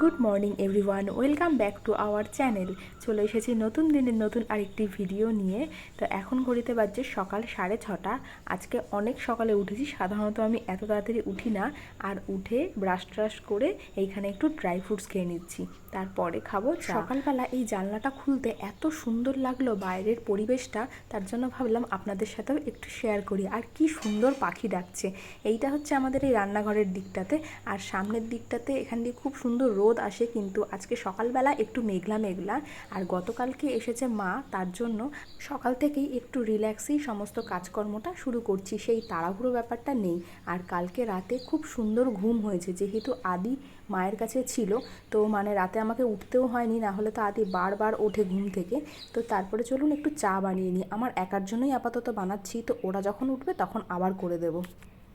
Good morning everyone welcome back to our channel চলে এসেছি নতুন দিনের নতুন আরেকটি ভিডিও নিয়ে। তো এখন ঘড়িতে বাজছে সকাল সাড়ে ছটা। আজকে অনেক সকালে উঠেছি। সাধারণত আমি এত তাড়াতাড়ি উঠি না। আর উঠে ব্রাশ ট্রাশ করে এইখানে একটু ড্রাই ফ্রুটস খেয়ে নিচ্ছি। তারপরে খাব। সকালবেলা এই জানলাটা খুলতে এত সুন্দর লাগল বাইরের পরিবেশটা তার জন্য ভাবলাম আপনাদের সাথেও একটু শেয়ার করি। আর কি সুন্দর পাখি ডাকছে। এইটা হচ্ছে আমাদের এই রান্নাঘরের দিকটাতে। আর সামনের দিকটাতে এখান দিয়ে খুব সুন্দর রোদ আসে কিন্তু আজকে সকালবেলা একটু মেঘলা মেঘলা। আর গতকালকে এসেছে মা তার জন্য সকাল থেকেই একটু রিল্যাক্সেই সমস্ত কাজকর্মটা শুরু করছি। সেই তাড়াহুড়ো ব্যাপারটা নেই। আর কালকে রাতে খুব সুন্দর ঘুম হয়েছে যেহেতু আদি মায়ের কাছে ছিল। তো মানে রাতে আমাকে উঠতেও হয়নি, না হলে তো আদি বারবার ওঠে ঘুম থেকে। তো তারপরে চলুন একটু চা বানিয়ে নিই। আমার একার জন্যই আপাতত বানাচ্ছি। তো ওরা যখন উঠবে তখন আবার করে দেবো।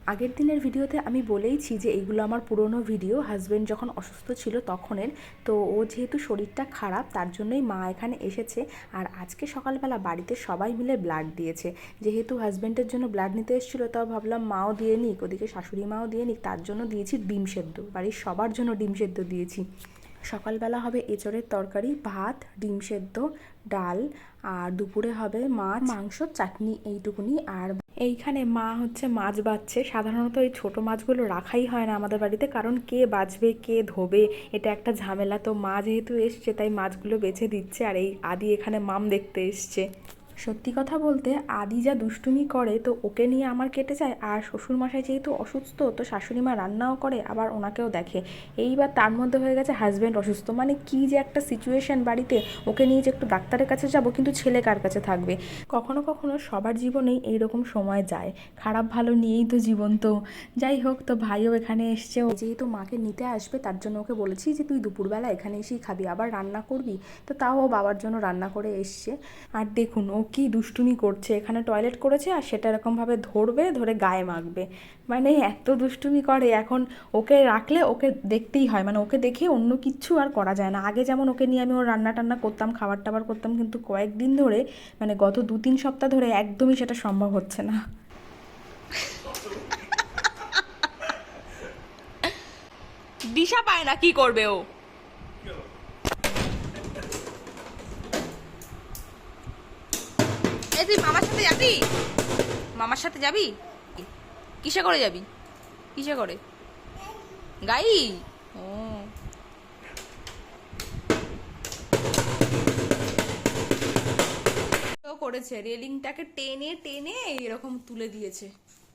আগের দিনের ভিডিওতে আমি বলেইছি যে এইগুলো আমার পুরনো ভিডিও হাজব্যান্ড যখন অসুস্থ ছিল তখনের, তো ও যেহেতু শরীরটা খারাপ তার জন্যই মা এখানে এসেছে আর আজকে সকালবেলা বাড়িতে সবাই মিলে ব্লাড দিয়েছে। যেহেতু হাজব্যান্ডের জন্য ব্লাড নিতে এসেছিল তাও ভাবলাম মাও দিয়ে নিক, ওদিকে শাশুড়ি মাও দিয়ে নিক, তার জন্য দিয়েছি ডিম সেদ্ধ, বাড়ির সবার জন্য ডিম সেদ্ধ দিয়েছি। সকালবেলা হবে এঁচড়ের তরকারি, ভাত, ডিম সেদ্ধ, ডাল, আর দুপুরে হবে মাছ, মাংস, চাটনি এইটুকুনি। আর এইখানে মা হচ্ছে মাছ বাচ্ছে। সাধারণত এই ছোট মাছগুলো রাখাই হয় না আমাদের বাড়িতে, কারণ কে বাছবে কে ধোবে, এটা একটা ঝামেলা। তো মা যেহেতু এসছে, তাই মাছগুলো বেছে দিচ্ছে, আর এই আদি এখানে মাম দেখতে এসছে। সত্যি কথা বলতে আদি যা দুষ্টুমি করে, তো ওকে নিয়ে আমার কেটে যায়। আর শ্বশুরমশাই যেহেতু অসুস্থ, তো শাশুড়ি মা রান্নাও করে, আবার ওনাকেও দেখে। এইবার তার মধ্যে হয়ে গেছে হাজব্যান্ড অসুস্থ। মানে কি যে একটা সিচুয়েশন বাড়িতে ওকে নিয়ে যে একটু ডাক্তারের কাছে যাব, কিন্তু ছেলে কার কাছে থাকবে? কখনো কখনো সবার জীবনেই এইরকম সময় যায়। খারাপ ভালো নিয়েই তো জীবন তো। যাই হোক, তো ভাইও এখানে এসছে। যেহেতু মাকে নিতে আসবে, তার জন্য ওকে বলেছি যে তুই দুপুরবেলা এখানে এসেই খাবি, আবার রান্না করবি। তো তাও বাবার জন্য রান্না করে এসছে। আর দেখুন, ও কি দুষ্টুমি করছে, এখানে টয়লেট করেছে আর সেটা এরকমভাবে ধরবে, ধরে গায়ে মাখবে। মানে এত দুষ্টুমি করে, এখন ওকে রাখলে ওকে দেখতেই হয়। মানে ওকে দেখে অন্য কিচ্ছু আর করা যায় না। আগে যেমন ওকে নিয়ে আমি ওর রান্না টান্না করতাম খাবার টাবার করতাম, কিন্তু কয়েকদিন ধরে মানে গত দু তিন সপ্তাহ ধরে একদমই সেটা সম্ভব হচ্ছে না। দিশা পায় না, কি করবে ও? এই তুই মামার সাথে যাবি? মামার সাথে যাবি? কিসে করে যাবি? কিসে করে? গাই? ও। করেছে, রেলিংটাকে টেনে টেনে এরকম তুলে দিয়েছে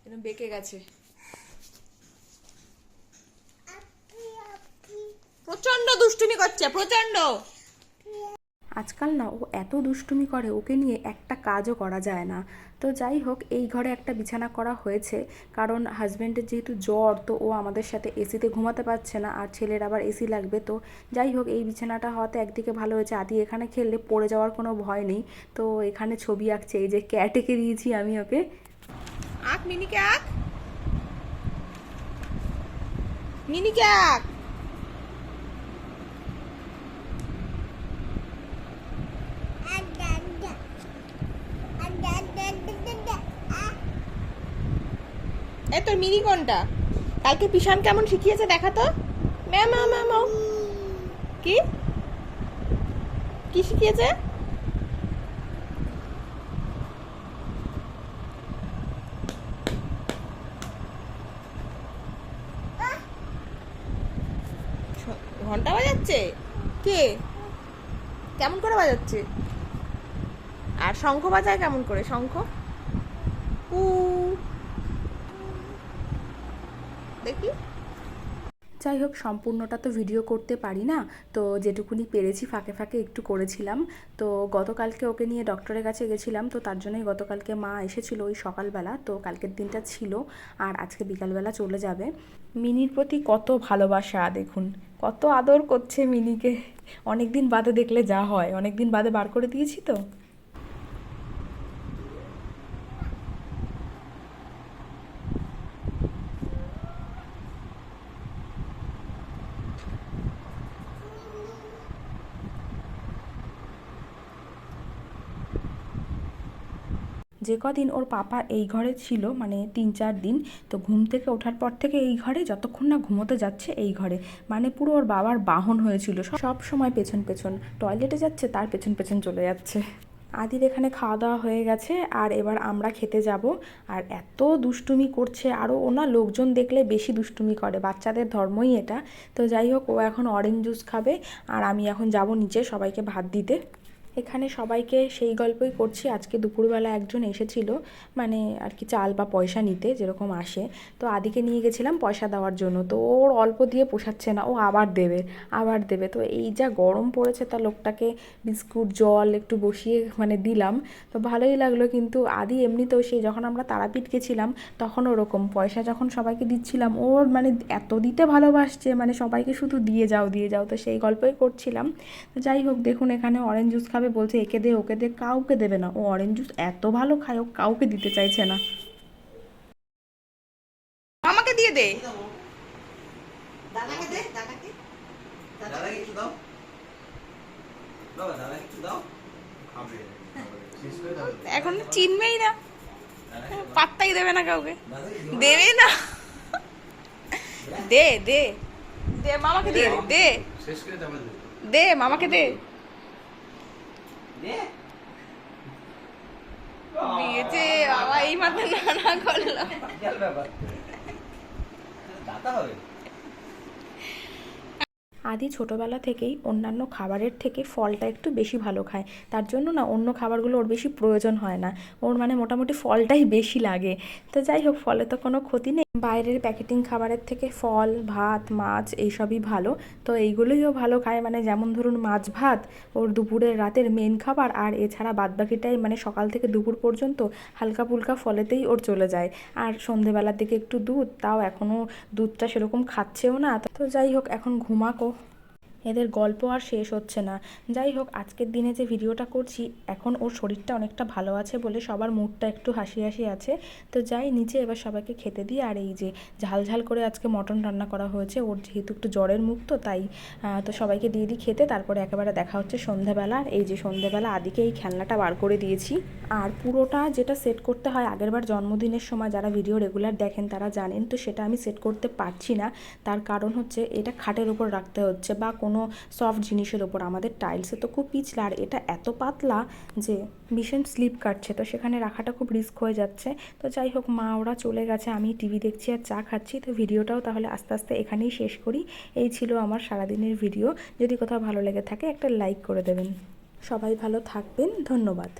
এরকম বেঁকে গেছে। প্রচণ্ড দুষ্টুমি করছে প্রচণ্ড আজকাল না ও এত দুষ্টুমি করে, ওকে নিয়ে একটা কাজও করা যায় না। তো যাই হোক, এই ঘরে একটা বিছানা করা হয়েছে। কারণ হাজব্যান্ডের যেহেতু জ্বর, তো ও আমাদের সাথে এসিতে ঘুমাতে পারছে না, আর ছেলের আবার এসি লাগবে। তো যাই হোক, এই বিছানাটা হওয়াতে একদিকে ভালো হয়েছে, আদি এখানে খেললে পড়ে যাওয়ার কোনো ভয় নেই। তো এখানে ছবি আঁকছে, এই যে ক্যাট এঁকে দিয়েছি আমি ওকে। আঁক, মিনিকে আঁক। মিনিকে আঁক। এ তোর মিনি কালকে পিসান কেমন শিখিয়েছে দেখা তো। Ma'am ma'am. কি? কি শিখিয়েছে? ঘণ্টা বাজাচ্ছে? কে? কেমন করে বাজাচ্ছে? আর শঙ্খ বাজায় কেমন করে? শঙ্খ? উ দেখি। যাই হোক, সম্পূর্ণটা তো ভিডিও করতে পারি না, তো যেটুকুনি পেরেছি ফাঁকে ফাঁকে একটু করেছিলাম। তো গতকালকে ওকে নিয়ে ডক্টরের কাছে গেছিলাম, তো তার জন্যই গতকালকে মা এসেছিল ওই সকালবেলা, তো কালকের দিনটা ছিল, আর আজকে বিকালবেলা চলে যাবে। মিনির প্রতি কত ভালোবাসা, দেখুন। কত আদর করছে মিনিকে। অনেক দিন বাদে দেখলে যা হয় অনেক দিন বাদে বার করে দিয়েছি তো। যে কদিন ওর পাপা এই ঘরে ছিল মানে তিন চার দিন, তো ঘুম থেকে ওঠার পর থেকে এই ঘরে যতক্ষণ না ঘুমোতে যাচ্ছে এই ঘরে। মানে পুরো ওর বাবার বাহন হয়েছিল, সব সময় পেছন পেছন। টয়লেটে যাচ্ছে, তার পেছন পেছন চলে যাচ্ছে। আদির এখানে খাওয়া দাওয়া হয়ে গেছে, আর এবার আমরা খেতে যাব। আর এত দুষ্টুমি করছে আরও ওনা লোকজন দেখলে বেশি দুষ্টুমি করে, বাচ্চাদের ধর্মই এটা। তো যাই হোক, ও এখন অরেঞ্জ জুস খাবে, আর আমি এখন যাব নিচে সবাইকে ভাত দিতে। এখানে সবাইকে সেই গল্পই করছি। আজকে দুপুরবেলা একজন এসেছিল মানে আর কি চাল বা পয়সা নিতে যেরকম আসে। তো আদিকে নিয়ে গেছিলাম পয়সা দেওয়ার জন্য। তো ওর অল্প দিয়ে পোষাচ্ছে না, ও আবার দেবে আবার দেবে। তো এই যা গরম পড়েছে তা লোকটাকে বিস্কুট, জল একটু বসিয়ে মানে দিলাম। তো ভালোই লাগল কিন্তু আদি এমনিতেও সেই যখন আমরা তারাপীঠ গেছিলাম তখন ওরকম। পয়সা যখন সবাইকে দিচ্ছিলাম, ওর মানে এত দিতে ভালোবাসছে মানে সবাইকে শুধু দিয়ে যাও দিয়ে যাও। তো সেই গল্পই করছিলাম। তো যাই হোক, দেখুন এখানে অরেঞ্জ জুস খাবে বলছে একে দে ওকে দে কাউকে দেবে না। ও অরেঞ্জ জুস এত ভালো খায় ও কাউকে দিতে চাইছে না। মামাকে দিয়ে দে। দাদাকে দে দাদাকে। দাদা কিছু দাও। বাবা দাদা কিছু দাও। খাবে শেষ করে দাও এখন চিনবেই না। পাত্তাই দেবে না কাউকে। দেবে। না। দে দে। দে মামাকে দিয়ে দে। দে। শেষ করে তারপরে দেবো। দে মামাকে দে। দিয়েছে বাবা এই মাথা নানা করল। বিশাল হবে। আদি ছোটোবেলা থেকেই অন্যান্য খাবারের থেকে ফলটা একটু বেশি ভালো খায়। তার জন্য না অন্য খাবারগুলো ওর বেশি প্রয়োজন হয় না। ওর মানে মোটামুটি ফলটাই বেশি লাগে। তো যাই হোক ফলে তো কোনো ক্ষতি নেই। বাইরের প্যাকেটিং খাবারের থেকে ফল, ভাত, মাছ এইসবই ভালো। তো এইগুলোইও ভালো খায়। মানে যেমন ধরুন মাছ ভাত, ওর দুপুরের রাতের মেন খাবার। আর এছাড়া বাদবাকিটাই মানে সকাল থেকে দুপুর পর্যন্ত হালকা ফুলকা ফলেতেই ওর চলে যায়। আর সন্ধেবেলার দিকে একটু দুধ, তাও এখনও দুধটা সেরকম খাচ্ছেও না। তো যাই হোক, এখন ঘুমাকো। এদের গল্প আর শেষ হচ্ছে না। যাই হোক, আজকের দিনে যে ভিডিওটা করছি, এখন ওর শরীরটা অনেকটা ভালো আছে বলে সবার মুডটা একটু হাসি হাসি আছে। তো যাই নিচে এবার সবাইকে খেতে দিই। আর এই যে ঝাল ঝাল করে আজকে মটন রান্না করা হয়েছে, ওর যেহেতু একটু জ্বরের মুখ তো, তাই তো সবাইকে দিয়ে দিই খেতে। তারপরে একেবারে দেখা হচ্ছে সন্ধ্যাবেলা আর এই যে সন্ধ্যাবেলা আদিকে এই খেলনাটা বার করে দিয়েছি। আর পুরোটা যেটা সেট করতে হয়, আগেরবার জন্মদিনের সময় যারা ভিডিও রেগুলার দেখেন তারা জানেন, তো সেটা আমি সেট করতে পারছি না। তার কারণ হচ্ছে, এটা খাটের উপর রাখতে হচ্ছে বা কোনো সফট জিনিসের ওপর। আমাদের টাইলসে তো খুব পিছলা, আর এটা এত পাতলা যে ভীষণ স্লিপ কাটছে। তো সেখানে রাখাটা খুব রিস্ক হয়ে যাচ্ছে। তো যাই হোক, মা ওরা চলে গেছে, আমি টিভি দেখছি আর চা খাচ্ছি। তো ভিডিওটাও তাহলে আস্তে আস্তে এখানেই শেষ করি। এই ছিল আমার সারাদিনের ভিডিও যদি কোথাও ভালো লেগে থাকে, একটা লাইক করে দেবেন। সবাই ভালো থাকবেন। ধন্যবাদ।